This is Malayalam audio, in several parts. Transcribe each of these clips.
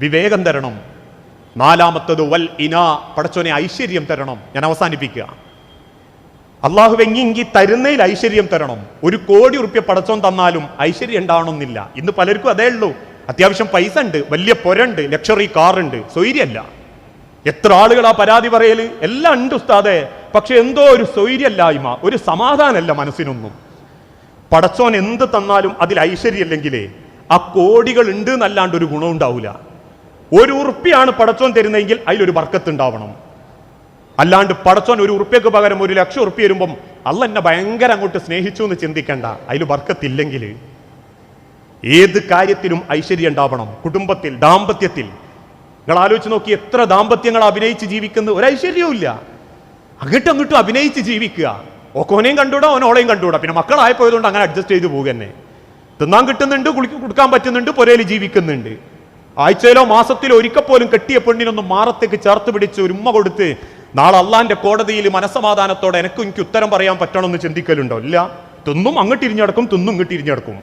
വിവേകം തരണം. നാലാമത്തത് വൽ ഇന പടച്ചോനെ ഐശ്വര്യം തരണം. ഞാൻ അവസാനിപ്പിക്കുക. അള്ളാഹു വെങ്ങിങ്കി തരുന്നതിൽ ഐശ്വര്യം തരണം. ഒരു കോടി ഉറുപ്പ്യ പടച്ചോൻ തന്നാലും ഐശ്വര്യം ഉണ്ടാവണമെന്നില്ല. ഇന്ന് പലർക്കും അതേ ഉള്ളൂ. അത്യാവശ്യം പൈസ ഉണ്ട് വലിയ പൊരണ്ട് ലക്ഷറി കാറുണ്ട് സ്വൈര്യല്ല എത്ര ആളുകൾ ആ പരാതി പറയൽ? എല്ലാം ഉണ്ട് ഉസ്താദെ. പക്ഷെ എന്തോ ഒരു സ്വൈര്യല്ലായ്മ ഒരു സമാധാനമല്ല മനസ്സിനൊന്നും. പടച്ചോൻ എന്ത് തന്നാലും അതിൽ ഐശ്വര്യമില്ലെങ്കിലേ ആ കോടികൾ ഉണ്ട് എന്നല്ലാണ്ട് ഒരു ഗുണം ഉണ്ടാവില്ല ഒരു ഉറുപ്പിയാണ് പടച്ചോൻ തരുന്നതെങ്കിൽ അതിലൊരു ഉണ്ടാവണം അല്ലാണ്ട് പടച്ചോൻ ഒരു ഉറുപ്പ്യക്ക് പകരം ഒരു ലക്ഷം ഉറുപ്പ്യ വരുമ്പം അല്ല എന്നെ ഭയങ്കര അങ്ങോട്ട് സ്നേഹിച്ചു എന്ന് ചിന്തിക്കണ്ട. അതിൽ ബർക്കത്തില്ലെങ്കിൽ ഏത് കാര്യത്തിലും ഐശ്വര്യം ഉണ്ടാവണം. കുടുംബത്തിൽ ദാമ്പത്യത്തിൽ. നിങ്ങൾ ആലോചിച്ച് നോക്കി എത്ര ദാമ്പത്യങ്ങൾ അഭിനയിച്ച് ജീവിക്കുന്ന. ഒരു ഐശ്വര്യവും ഇല്ല. അങ്ങോട്ടും അങ്ങോട്ടും അഭിനയിച്ച് ജീവിക്കുക. ഓക്കോനെയും കണ്ടുകൂടാ ഓനോളെയും കണ്ടുവിടാം പിന്നെ മക്കളായപ്പോയതുകൊണ്ട് അങ്ങനെ അഡ്ജസ്റ്റ് ചെയ്ത് പോകുക തന്നെ തിന്നാൻ കിട്ടുന്നുണ്ട് കുളിക്ക് കൊടുക്കാൻ പറ്റുന്നുണ്ട് പുരയിൽ ജീവിക്കുന്നുണ്ട്. ആഴ്ചയിലോ മാസത്തിലോ ഒരിക്കൽ പോലും കെട്ടിയ പെണ്ണിനൊന്നും മാറത്തേക്ക് ചേർത്ത് പിടിച്ച് ഒരു ഉമ്മ കൊടുത്ത് നാളെ അള്ളാന്റെ കോടതിയിൽ മനസമാധാനത്തോടെ എനിക്ക് എനിക്ക് ഉത്തരം പറയാൻ പറ്റണമെന്ന് ചിന്തിക്കലുണ്ടോ? ഇല്ല. തിന്നും അങ്ങോട്ട് ഇരിഞ്ഞടക്കും തിന്നും ഇങ്ങോട്ട് ഇരിഞ്ഞടക്കും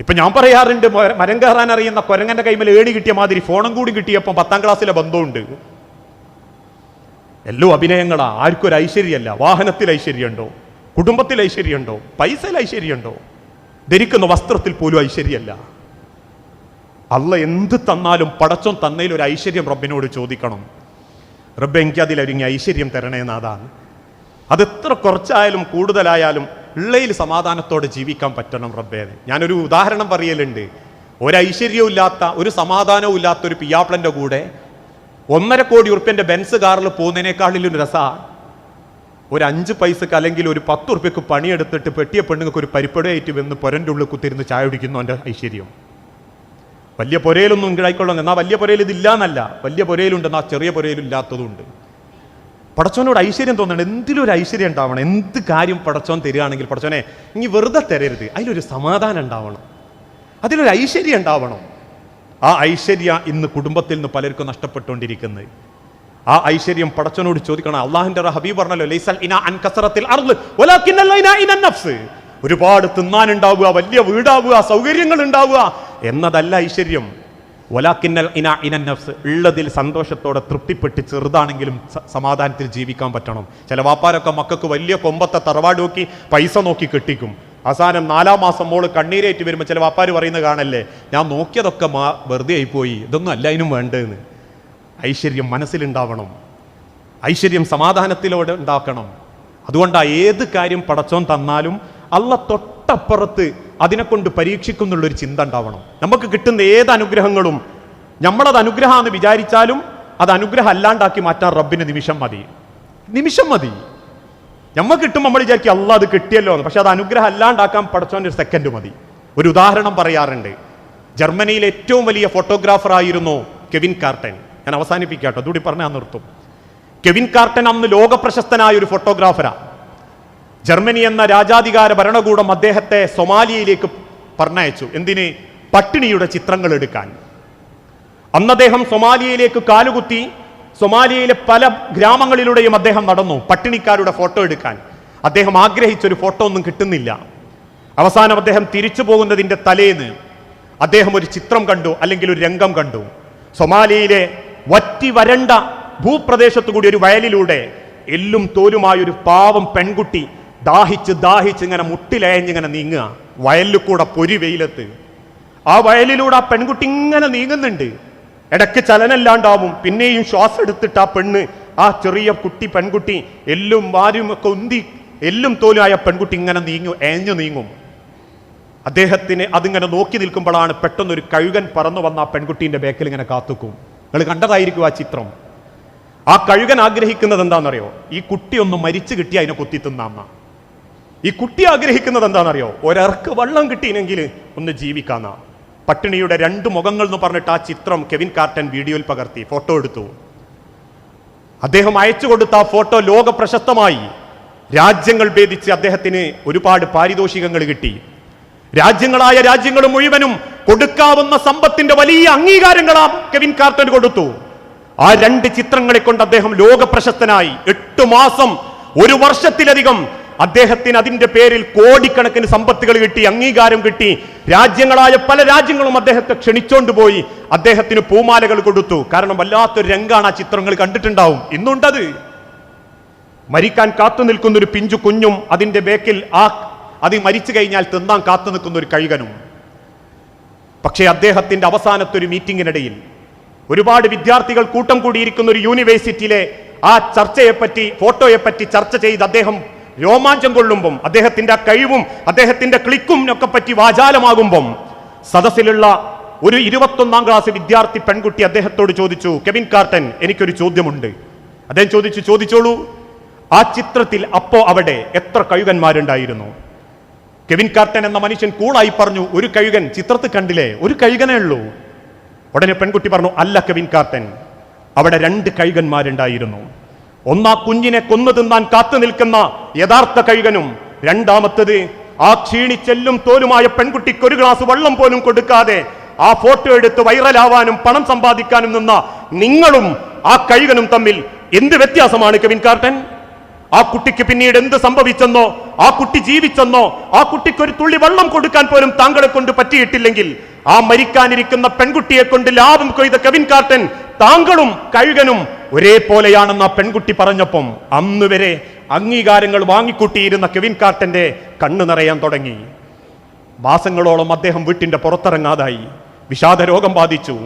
ഇപ്പൊ ഞാൻ പറയാറുണ്ട് മര- കയറാൻ അറിയുന്ന കൊരങ്ങന്റെ കൈമേൽ ഏണി കിട്ടിയ മാതിരി ഫോണും കൂടി കിട്ടിയപ്പോൾ പത്താം ക്ലാസ്സിലെ ബന്ധമുണ്ട്. എല്ലോ അഭിനയങ്ങളാ. ആർക്കും ഒരു ഐശ്വര്യമല്ല വാഹനത്തിൽ ഐശ്വര്യമുണ്ടോ? കുടുംബത്തിൽ ഐശ്വര്യമുണ്ടോ? പൈസയിൽ ഐശ്വര്യമുണ്ടോ? ധരിക്കുന്ന വസ്ത്രത്തിൽ പോലും ഐശ്വര്യമല്ല അല്ല എന്ത് തന്നാലും പടച്ചോൻ തന്നതിൽ ഒരു ഐശ്വര്യം റബ്ബിനോട് ചോദിക്കണം. റബ്ബ് എനിക്ക് അതിലൊരുങ്ങി ഐശ്വര്യം തരണേന്നാതാണ് അതെത്ര കുറച്ചായാലും കൂടുതലായാലും ഉള്ളയിൽ സമാധാനത്തോടെ ജീവിക്കാൻ പറ്റണം റബ്ബേ. ഞാനൊരു ഉദാഹരണം പറയലുണ്ട്. ഒരു ഐശ്വര്യവും ഇല്ലാത്ത ഒരു സമാധാനവും ഇല്ലാത്ത ഒരു പിയാപ്ലന്റെ കൂടെ ഒന്നര കോടി ഉറുപ്പ്യന്റെ ബെൻസ് കാറിൽ പോകുന്നതിനേക്കാളിലും രസ. ഒരു അഞ്ച് പൈസക്ക് അല്ലെങ്കിൽ ഒരു പത്ത് ഉറുപ്പ്യക്ക് പണിയെടുത്തിട്ട് പെട്ടിയ പെണ്ണുങ്ങൾക്ക് ഒരു പരിപ്പടയായിട്ട് വന്ന് പൊരന്റെ ഉള്ളിൽ കുത്തിരുന്ന് ചായ കുടിക്കുന്നു എന്റെ ഐശ്വര്യം. വലിയ പുരയിലൊന്നും ഉണ്ടായിക്കൊള്ളുന്നു എന്നാൽ വലിയ പുരയിൽ ഇതില്ല എന്നല്ല വലിയ പുരയിലുണ്ട് എന്നാൽ ചെറിയ പുരയിലില്ലാത്തതുണ്ട്. പടച്ചോനോട് ഐശ്വര്യം തോന്നണം. എന്തിലും ഒരു ഐശ്വര്യം ഉണ്ടാവണം? എന്ത് കാര്യം പടച്ചോൻ തരികയാണെങ്കിൽ പടച്ചോനെ ഇനി വെറുതെ തരരുത്. അതിലൊരു സമാധാനം ഉണ്ടാവണം. അതിലൊരു ഐശ്വര്യം ഉണ്ടാവണം. ആ ഐശ്വര്യ ഇന്ന് കുടുംബത്തിൽ നിന്ന് പലർക്കും നഷ്ടപ്പെട്ടുകൊണ്ടിരിക്കുന്നത്. ആ ഐശ്വര്യം പടച്ചോനോട് ചോദിക്കണം. അള്ളാഹിന്റെ ഹബീബ് പറഞ്ഞല്ലോ ലൈസൽ ഇന അൻ കസറത്തിൽ ഒരുപാട് തിന്നാനുണ്ടാവുക വലിയ വീടാവുക സൗകര്യങ്ങൾ ഉണ്ടാവുക എന്നതല്ല ഐശ്വര്യം. ഒലാക്കിന്നൽ ഇന ഇന നഫ്സ്. ഉള്ളതിൽ സന്തോഷത്തോടെ തൃപ്തിപ്പെട്ട് ചെറുതാണെങ്കിലും സമാധാനത്തിൽ ജീവിക്കാൻ പറ്റണം. ചില വാപ്പാരൊക്കെ മക്കൾക്ക് വലിയ കൊമ്പത്തെ തറവാട് നോക്കി പൈസ നോക്കി കെട്ടിക്കും. അവസാനം നാലാം മാസം മോൾ കണ്ണീരേറ്റ് വരുമ്പോൾ ചില വാപ്പാർ പറയുന്നത് കാണല്ലേ? ഞാൻ നോക്കിയതൊക്കെ മാ വെറുതെ ആയിപ്പോയി. ഇതൊന്നും അല്ല അതിനും വേണ്ടതെന്ന് ഐശ്വര്യം മനസ്സിലുണ്ടാവണം. ഐശ്വര്യം സമാധാനത്തിലൂടെ ഉണ്ടാക്കണം. അതുകൊണ്ടാണ് ഏത് കാര്യം പടച്ചോൻ തന്നാലും അല്ല തൊട്ടപ്പുറത്ത് അതിനെക്കൊണ്ട് പരീക്ഷിക്കുന്നുള്ളൊരു ചിന്ത ഉണ്ടാവണം. നമുക്ക് കിട്ടുന്ന ഏത് അനുഗ്രഹങ്ങളും നമ്മളത് അനുഗ്രഹമാണെന്ന് വിചാരിച്ചാലും അത് അനുഗ്രഹം അല്ലാണ്ടാക്കി മാറ്റാൻ റബ്ബിന് നിമിഷം മതി. നിമിഷം മതി. നമ്മൾ കിട്ടും നമ്മൾ വിചാരിക്കും അല്ല അത് കിട്ടിയല്ലോ എന്ന്. പക്ഷെ അത് അനുഗ്രഹം അല്ലാണ്ടാക്കാൻ പഠിച്ചവന്റെ ഒരു സെക്കൻഡ് മതി. ഒരു ഉദാഹരണം പറയാറുണ്ട്. ജർമ്മനിയിലെ ഏറ്റവും വലിയ ഫോട്ടോഗ്രാഫർ ആയിരുന്നു കെവിൻ കാർട്ടൻ. ഞാൻ അവസാനിപ്പിക്കാട്ടോ അതുകൂടി പറഞ്ഞാൽ നിർത്തും. കെവിൻ കാർട്ടൻ അന്ന് ലോക പ്രശസ്തനായ ഒരു ഫോട്ടോഗ്രാഫറാ ജർമ്മനി എന്ന രാജാധികാര ഭരണകൂടം അദ്ദേഹത്തെ സൊമാലിയയിലേക്ക് പറഞ്ഞയച്ചു. എന്തിന്? പട്ടിണിയുടെ ചിത്രങ്ങൾ എടുക്കാൻ. അന്ന് അദ്ദേഹം സൊമാലിയയിലേക്ക് കാലുകുത്തി സൊമാലിയയിലെ പല ഗ്രാമങ്ങളിലൂടെയും അദ്ദേഹം നടന്നു പട്ടിണിക്കാരുടെ ഫോട്ടോ എടുക്കാൻ. അദ്ദേഹം ആഗ്രഹിച്ചൊരു ഫോട്ടോ ഒന്നും കിട്ടുന്നില്ല. അവസാനം അദ്ദേഹം തിരിച്ചു പോകുന്നതിന്റെ തലേന്ന് അദ്ദേഹം ഒരു ചിത്രം കണ്ടു അല്ലെങ്കിൽ ഒരു രംഗം കണ്ടു. സൊമാലിയയിലെ വറ്റി വരണ്ട ഭൂപ്രദേശത്തു കൂടി ഒരു വയലിലൂടെ എല്ലും തോലുമായൊരു പാവം പെൺകുട്ടി ദാഹിച്ച് ദാഹിച്ച് ഇങ്ങനെ മുട്ടിലയഞ്ഞിങ്ങനെ നീങ്ങുക. വയലിൽ കൂടെ പൊരി വെയിലത്ത്. ആ വയലിലൂടെ ആ പെൺകുട്ടി ഇങ്ങനെ നീങ്ങുന്നുണ്ട്. ഇടയ്ക്ക് ചലനല്ലാണ്ടാവും. പിന്നെയും ശ്വാസം എടുത്തിട്ട് ആ പെണ്ണ് ആ ചെറിയ കുട്ടി പെൺകുട്ടി എല്ലും വാരും ഒക്കെ ഉന്തി എല്ലും തോലുമായ പെൺകുട്ടി ഇങ്ങനെ നീങ്ങും ഏഞ്ഞു നീങ്ങും. അദ്ദേഹത്തിന് അതിങ്ങനെ നോക്കി നിൽക്കുമ്പോഴാണ് പെട്ടെന്നൊരു കഴുകൻ പറന്നു വന്ന ആ പെൺകുട്ടീന്റെ ബേക്കിൽ ഇങ്ങനെ കാത്തുക്കും. നിങ്ങൾ കണ്ടതായിരിക്കും ആ ചിത്രം. ആ കഴുകൻ ആഗ്രഹിക്കുന്നത് എന്താണെന്നറിയോ? ഈ കുട്ടി ഒന്ന് മരിച്ചു കിട്ടി അതിനെ കുത്തി തിന്നാന്ന ഈ കുട്ടി ആഗ്രഹിക്കുന്നത് എന്താണെന്നറിയോ? ഒരർക്ക് വള്ളം കിട്ടിയില്ലെങ്കിൽ ഒന്ന് ജീവിക്കാന്ന. പട്ടിണിയുടെ രണ്ട് മുഖങ്ങൾ എന്ന് പറഞ്ഞിട്ട് ആ ചിത്രം കെവിൻ കാർട്ടൻ വീഡിയോയിൽ പകർത്തി ഫോട്ടോ എടുത്തു. അദ്ദേഹം അയച്ചു കൊടുത്ത ആ ഫോട്ടോ ലോക പ്രശസ്തമായി. രാജ്യങ്ങൾ ഭേദിച്ച് അദ്ദേഹത്തിന് ഒരുപാട് പാരിതോഷികങ്ങൾ കിട്ടി. രാജ്യങ്ങളായ രാജ്യങ്ങൾ മുഴുവനും കൊടുക്കാവുന്ന സമ്പത്തിന്റെ വലിയ അംഗീകാരങ്ങൾ ആ കെവിൻ കാർട്ടൻ കൊടുത്തു. ആ രണ്ട് ചിത്രങ്ങളെ കൊണ്ട് അദ്ദേഹം ലോക പ്രശസ്തനായി. എട്ട് മാസം ഒരു വർഷത്തിലധികം അദ്ദേഹത്തിന് അതിന്റെ പേരിൽ കോടിക്കണക്കിന് സമ്പത്തുകൾ കിട്ടി അംഗീകാരം കിട്ടി. രാജ്യങ്ങളായ പല രാജ്യങ്ങളും അദ്ദേഹത്തെ ക്ഷണിച്ചോണ്ട് പോയി. അദ്ദേഹത്തിന് പൂമാലകൾ കൊടുത്തു. കാരണം വല്ലാത്തൊരു രംഗാണ് ആ ചിത്രങ്ങൾ കണ്ടിട്ടുണ്ടാവും. ഇന്നുണ്ടത്. മരിക്കാൻ കാത്തു നിൽക്കുന്ന ഒരു പിഞ്ചു കുഞ്ഞും അതിന്റെ ബേക്കിൽ ആ അത് മരിച്ചു കഴിഞ്ഞാൽ തിന്നാൻ കാത്തു നിൽക്കുന്ന ഒരു കഴുകനും. പക്ഷേ അദ്ദേഹത്തിന്റെ അവസാനത്തെ ഒരു മീറ്റിംഗിനിടയിൽ ഒരുപാട് വിദ്യാർത്ഥികൾ കൂട്ടം കൂടിയിരിക്കുന്ന ഒരു യൂണിവേഴ്സിറ്റിയിലെ ആ ചർച്ചയെപ്പറ്റി ഫോട്ടോയെപ്പറ്റി ചർച്ച ചെയ്ത് അദ്ദേഹം രോമാഞ്ചം കൊള്ളുമ്പം അദ്ദേഹത്തിന്റെ കഴിവും അദ്ദേഹത്തിന്റെ ക്ലിക്കും ഒക്കെ പറ്റി വാചാലമാകുമ്പം സദസ്സിലുള്ള ഒരു ഇരുപത്തൊന്നാം ക്ലാസ് വിദ്യാർത്ഥി പെൺകുട്ടി അദ്ദേഹത്തോട് ചോദിച്ചു കെവിൻ കാർട്ടൻ എനിക്കൊരു ചോദ്യമുണ്ട്. അദ്ദേഹം ചോദിച്ചു ചോദിച്ചോളൂ. ആ ചിത്രത്തിൽ അപ്പോ അവിടെ എത്ര കഴുകന്മാരുണ്ടായിരുന്നു? കെവിൻ കാർട്ടൻ എന്ന മനുഷ്യൻ കൂളായി പറഞ്ഞു ഒരു കഴുകൻ ചിത്രത്തിൽ കണ്ടില്ലേ? ഒരു കഴുകനേ ഉള്ളൂ. ഉടനെ പെൺകുട്ടി പറഞ്ഞു അല്ല കെവിൻ കാർട്ടൻ അവിടെ രണ്ട് കഴുകന്മാരുണ്ടായിരുന്നു. ഒന്നാ കുഞ്ഞിനെ കൊന്നു തിന്നാൻ കാത്തു നിൽക്കുന്ന യഥാർത്ഥ കഴുകനും രണ്ടാമത്തത് ആ ക്ഷീണിച്ചെല്ലും തോലുമായ പെൺകുട്ടിക്ക് ഒരു ഗ്ലാസ് വെള്ളം പോലും കൊടുക്കാതെ ആ ഫോട്ടോ എടുത്ത് വൈറലാവാനും പണം സമ്പാദിക്കാനും നിന്ന നിങ്ങളും ആ കഴുകനും തമ്മിൽ എന്ത് വ്യത്യാസമാണ് കെവിൻ കാർട്ടൻ? ആ കുട്ടിക്ക് പിന്നീട് എന്ത് സംഭവിച്ചെന്നോ ആ കുട്ടി ജീവിച്ചെന്നോ ആ കുട്ടിക്ക് ഒരു തുള്ളി വെള്ളം കൊടുക്കാൻ പോലും താങ്കളെ കൊണ്ട് പറ്റിയിട്ടില്ലെങ്കിൽ ആ മരിക്കാനിരിക്കുന്ന പെൺകുട്ടിയെ കൊണ്ട് ലാഭം കൊയ്ത കെവിൻ കാർട്ടൻ താങ്കളും കഴുകനും ഒരേപോലെയാണെന്ന് ആ പെൺകുട്ടി പറഞ്ഞപ്പം അന്ന് വരെ അംഗീകാരങ്ങൾ വാങ്ങിക്കൂട്ടിയിരുന്ന കെവിൻ കാർട്ടന്റെ കണ്ണു നിറയാൻ തുടങ്ങി. മാസങ്ങളോളം അദ്ദേഹം വീട്ടിന്റെ പുറത്തിറങ്ങാതായി. വിഷാദ രോഗം ബാധിച്ചു.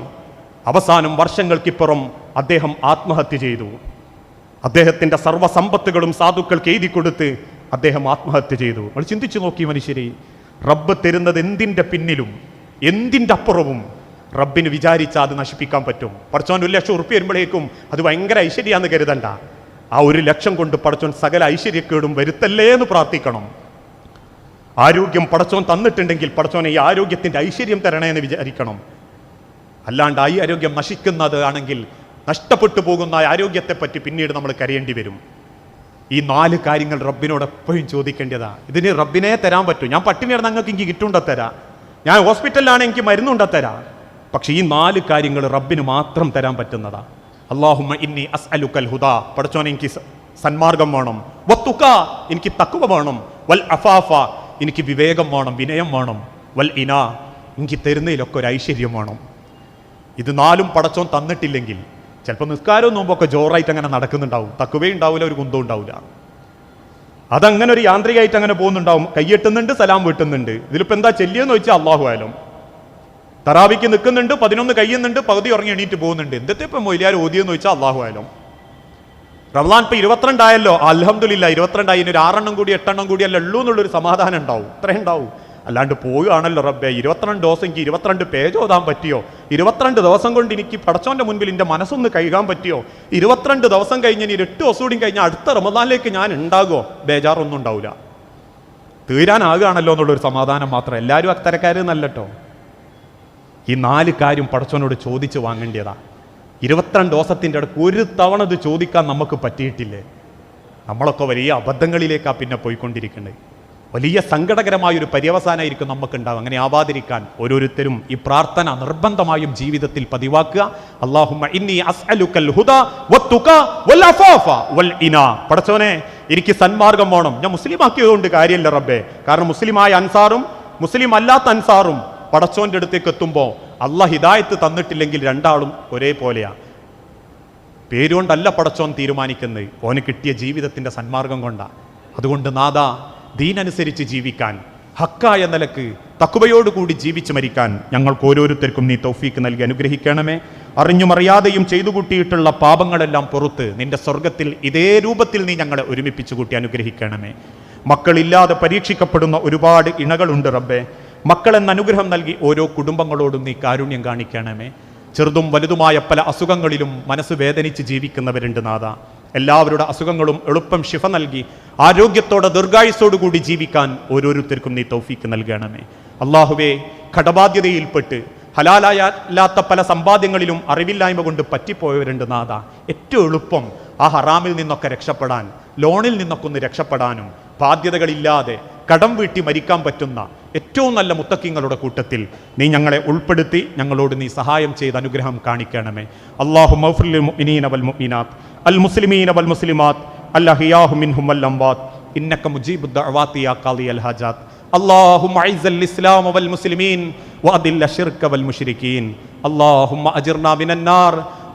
അവസാനം വർഷങ്ങൾക്കിപ്പുറം അദ്ദേഹം ആത്മഹത്യ ചെയ്തു. അദ്ദേഹത്തിന്റെ സർവസമ്പത്തുകളും സാധുക്കൾക്ക് എഴുതി കൊടുത്ത് അദ്ദേഹം ആത്മഹത്യ ചെയ്തു. നമ്മൾ ചിന്തിച്ചു നോക്കി മനുഷ്യരെ റബ്ബ് തരുന്നത് എന്തിന്റെ പിന്നിലും എന്തിന്റെ അപ്പുറവും റബ്ബിന് വിചാരിച്ചാൽ അത് നശിപ്പിക്കാൻ പറ്റും. പടച്ചോൻ ഒരു ലക്ഷം ഉറുപ്പ് വരുമ്പോഴേക്കും അത് ഭയങ്കര ഐശ്വര്യാന്ന് കരുതണ്ട. ആ ഒരു ലക്ഷം കൊണ്ട് പടച്ചോൻ സകല ഐശ്വര്യക്കേടും വരുത്തല്ലേ എന്ന് പ്രാർത്ഥിക്കണം. ആരോഗ്യം പടച്ചോൻ തന്നിട്ടുണ്ടെങ്കിൽ പടച്ചോനെ ഈ ആരോഗ്യത്തിന്റെ ഐശ്വര്യം തരണേ എന്ന് വിചാരിക്കണം. അല്ലാണ്ട് ഈ ആരോഗ്യം നശിക്കുന്നത് ആണെങ്കിൽ നഷ്ടപ്പെട്ടു പോകുന്ന ആരോഗ്യത്തെപ്പറ്റി പിന്നീട് നമ്മൾ കരയേണ്ടി വരും. ഈ നാല് കാര്യങ്ങൾ റബ്ബിനോട് എപ്പോഴും ചോദിക്കേണ്ടതാ. ഇതിന് റബ്ബിനെ തരാൻ പറ്റും. ഞാൻ പട്ടിണി കിടന്ന് നിങ്ങൾക്ക് എനിക്ക് കിട്ടുണ്ട തരാം? ഞാൻ ഹോസ്പിറ്റലിലാണ് എനിക്ക് മരുന്നുണ്ട തരാം? പക്ഷെ ഈ നാല് കാര്യങ്ങൾ റബ്ബിന് മാത്രം തരാൻ പറ്റുന്നതാ. അള്ളാഹുമ്മ ഇന്നി അസ് അലുക്കൽ ഹുദ. പടച്ചോനെ എനിക്ക് സന്മാർഗം വേണം. വത്തുക എനിക്ക് തക്കുവ വേണം. വൽ അഫാഫ എനിക്ക് വിവേകം വേണം വിനയം വേണം. വൽ ഇന എനിക്ക് തരുന്നതിലൊക്കെ ഒരു ഐശ്വര്യം വേണം. ഇത് നാലും പടച്ചോൻ തന്നിട്ടില്ലെങ്കിൽ ചിലപ്പോൾ നിസ്കാരവും നോമ്പൊക്കെ ജോറായിട്ട് അങ്ങനെ നടക്കുന്നുണ്ടാവും. തക്കുവേ ഉണ്ടാവില്ല ഒരു കുന്തവും ഉണ്ടാവില്ല അതങ്ങനെ ഒരു യാന്ത്രികമായിട്ട് അങ്ങനെ പോകുന്നുണ്ടാവും. കൈയെട്ടുന്നുണ്ട് സലാം വീട്ടുന്നുണ്ട്. ഇതിലിപ്പോൾ എന്താ ചെല്ലിയെന്ന് വെച്ചാൽ അള്ളാഹു ആയാലും തറാവിക്ക് നിൽക്കുന്നുണ്ട് പതിനൊന്ന് കഴിയുന്നുണ്ട് പകുതി ഉറങ്ങി എണീറ്റ് പോകുന്നുണ്ട്. എന്തൊക്കെ ഇപ്പം മൊയിലാർ ഓതിയെന്ന് വെച്ചാൽ അള്ളാഹു ആയാലും റംലാൻ ഇപ്പം ഇരുപത്തിരണ്ടായല്ലോ അലഹമില്ല ഇരുപത്തിരണ്ടായി. ഇനി ഒരു ആറെണ്ണം കൂടി എട്ടെണ്ണം കൂടി അല്ല ഉള്ളൂ എന്നുള്ളൊരു സമാധാനം ഉണ്ടാവും. ഇത്രയും ഉണ്ടാവും. അല്ലാണ്ട് പോവുകയാണല്ലോ റബ്ബെ. ഇരുപത്തിരണ്ട് ദിവസം എനിക്ക് ഇരുപത്തിരണ്ട് പേജ് ഓതാൻ പറ്റിയോ? ഇരുപത്തിരണ്ട് ദിവസം കൊണ്ട് എനിക്ക് പടച്ചോന്റെ മുൻപിൽ എന്റെ മനസ്സൊന്ന് കഴുകാൻ പറ്റിയോ? ഇരുപത്തിരണ്ട് ദിവസം കഴിഞ്ഞ് ഇനി എട്ട് ദിവസം കൂടി കഴിഞ്ഞാൽ അടുത്ത റമദാനിലേക്ക് ഞാൻ ഉണ്ടാകുമോ? ബേജാറൊന്നും ഉണ്ടാവില്ല. തീരാനാകുകയാണല്ലോ എന്നുള്ളൊരു സമാധാനം മാത്രം. എല്ലാവരും അത്തരക്കാരെന്നല്ലോ ഈ നാല് കാര്യം പടച്ചവനോട് ചോദിച്ച് വാങ്ങേണ്ടതാണ് ഇരുപത്തിരണ്ട് ദിവസത്തിന്റെ അടുത്ത് ഒരു തവണ ഇത് ചോദിക്കാൻ നമുക്ക് പറ്റിയിട്ടില്ലേ? നമ്മളൊക്കെ വലിയ അബദ്ധങ്ങളിലേക്കാണ് പിന്നെ പോയിക്കൊണ്ടിരിക്കുന്നത് വലിയ സങ്കടകരമായ ഒരു പര്യവസാനമായിരിക്കും നമുക്കുണ്ടാവും അങ്ങനെ ആവാതിരിക്കാൻ ഓരോരുത്തരും ഈ പ്രാർത്ഥന നിർബന്ധമായും ജീവിതത്തിൽ പതിവാക്കുക. അള്ളാഹുമ ഇന്നി അസ്അലുക്കൽ വത്തുക വൽ അഫാഫ വൽ എനിക്ക് സന്മാർഗം വേണം. ഞാൻ മുസ്ലിം ആക്കിയതുകൊണ്ട് കാര്യമില്ല റബ്ബേ. കാരണം മുസ്ലിമായ അൻസാറും മുസ്ലിം അല്ലാത്ത അൻസാറും പടച്ചോന്റെ അടുത്തേക്ക് എത്തുമ്പോൾ അള്ളാഹ് ഹിദായത്ത് തന്നിട്ടില്ലെങ്കിൽ രണ്ടാളും ഒരേപോലെയാണ് പേരുകൊണ്ടല്ല പടച്ചോൻ തീരുമാനിക്കുന്നത്. ഓന് കിട്ടിയ ജീവിതത്തിന്റെ സന്മാർഗം കൊണ്ടാ. അതുകൊണ്ട് നാദ ദീനനുസരിച്ച് ജീവിക്കാൻ ഹക്കായ നിലയ്ക്ക് തക്കുവയോടുകൂടി ജീവിച്ചു മരിക്കാൻ ഞങ്ങൾക്ക് ഓരോരുത്തർക്കും നീ തൗഫീക്ക് നൽകി അനുഗ്രഹിക്കണമേ. അറിഞ്ഞും അറിയാതെയും ചെയ്തു കൂട്ടിയിട്ടുള്ള പാപങ്ങളെല്ലാം പുറത്ത് നിന്റെ സ്വർഗത്തിൽ ഇതേ രൂപത്തിൽ നീ ഞങ്ങളെ ഒരുമിപ്പിച്ചു കൂട്ടി അനുഗ്രഹിക്കണമേ. മക്കളില്ലാതെ പരീക്ഷിക്കപ്പെടുന്ന ഒരുപാട് ഇണകളുണ്ട് റബ്ബേ. മക്കളെന്ന അനുഗ്രഹം നൽകി ഓരോ കുടുംബങ്ങളോടും നീ കാരുണ്യം കാണിക്കണമേ. ചെറുതും വലുതുമായ പല അസുഖങ്ങളിലും മനസ്സ് വേദനിച്ച് ജീവിക്കുന്നവരുണ്ട് നാഥ. എല്ലാവരുടെ അസുഖങ്ങളും എളുപ്പം ശിഫ നൽകി ആരോഗ്യത്തോടെ ദീർഘായുസോടുകൂടി ജീവിക്കാൻ ഓരോരുത്തർക്കും നീ തൗഫീക്ക് നൽകണമേ. അള്ളാഹുവേ കടബാധ്യതയിൽപ്പെട്ട് ഹലാലായല്ലാത്ത പല സമ്പാദ്യങ്ങളിലും അറിവില്ലായ്മ കൊണ്ട് പറ്റിപ്പോയവരുണ്ട് നാഥ. ഏറ്റവും എളുപ്പം ആ ഹറാമിൽ നിന്നൊക്കെ രക്ഷപ്പെടാൻ ലോണിൽ നിന്നൊക്കെ ഒന്ന് രക്ഷപ്പെടാനും ബാധ്യതകളില്ലാതെ കടം വീട്ടി മരിക്കാൻ പറ്റുന്ന ഏറ്റവും നല്ല മുത്തക്കിങ്ങളുടെ കൂട്ടത്തിൽ നീ ഞങ്ങളെ ഉൾപ്പെടുത്തി ഞങ്ങളോട് നീ സഹായം ചെയ്ത് അനുഗ്രഹം കാണിക്കണമേ അള്ളാഹു മൗഫുൽ മുഅ്മിനീന വൽ മുഅ്മിനാത്ത് അൽ മുസ്ലിമീന വൽ മുസ്ലിമാത്ത് അൽ അഹിയാഹു മിൻഹും വൽ അംവാത്ത് إنك مجيب الدعوات يا قاضي الحاجات اللهم أعز الإسلام والمسلمين وأذل الشرك والمشركين اللهم أجرنا من النار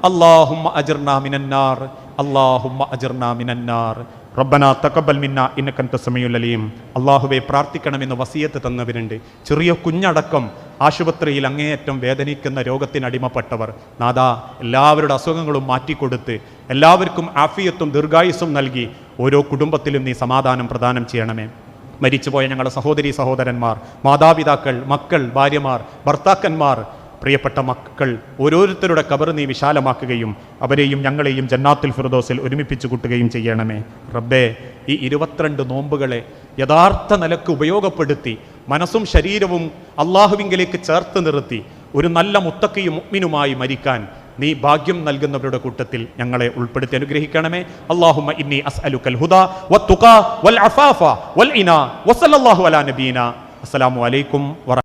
اللهم أجرنا من النار اللهم أجرنا من النار റബ്ബന തക്കബൽ മിന്ന ഇന്നക്കന്ത സമയുലലിയും അള്ളാഹുവെ പ്രാർത്ഥിക്കണമെന്ന് വസീയത്ത് തന്നവരുണ്ട്. ചെറിയ കുഞ്ഞടക്കം ആശുപത്രിയിൽ അങ്ങേയറ്റം വേദനിക്കുന്ന രോഗത്തിനടിമപ്പെട്ടവർ നാദാ എല്ലാവരുടെ അസുഖങ്ങളും മാറ്റിക്കൊടുത്ത് എല്ലാവർക്കും ആഫിയത്തും ദീർഘായുസ്സും നൽകി ഓരോ കുടുംബത്തിലും നീ സമാധാനം പ്രദാനം ചെയ്യണമേ. മരിച്ചുപോയ ഞങ്ങളുടെ സഹോദരി സഹോദരന്മാർ മാതാപിതാക്കൾ മക്കൾ ഭാര്യമാർ ഭർത്താക്കന്മാർ പ്രിയപ്പെട്ട മക്കൾ ഓരോരുത്തരുടെ കബർ നീ വിശാലമാക്കുകയും അവരെയും ഞങ്ങളെയും ജന്നാത്തുൽ ഫിർദോസിൽ ഒരുമിപ്പിച്ചു കൂട്ടുകയും ചെയ്യണമേ. റബ്ബേ ഈ ഇരുപത്തിരണ്ട് നോമ്പുകളെ യഥാർത്ഥ നിലയ്ക്ക് ഉപയോഗപ്പെടുത്തി മനസ്സും ശരീരവും അള്ളാഹുവിങ്കിലേക്ക് ചേർത്ത് നിർത്തി ഒരു നല്ല മുത്തക്കയും മുഗ്മിനുമായി മരിക്കാൻ നീ ഭാഗ്യം നൽകുന്നവരുടെ കൂട്ടത്തിൽ ഞങ്ങളെ ഉൾപ്പെടുത്തി അനുഗ്രഹിക്കണമേ. അള്ളാഹുമ്മ ഇന്നി അസ്അലുക്കൽ അഫാഫ വൽ വസല്ലല്ലാഹു അലാ അസ്സലാമു അലൈക്കും വറ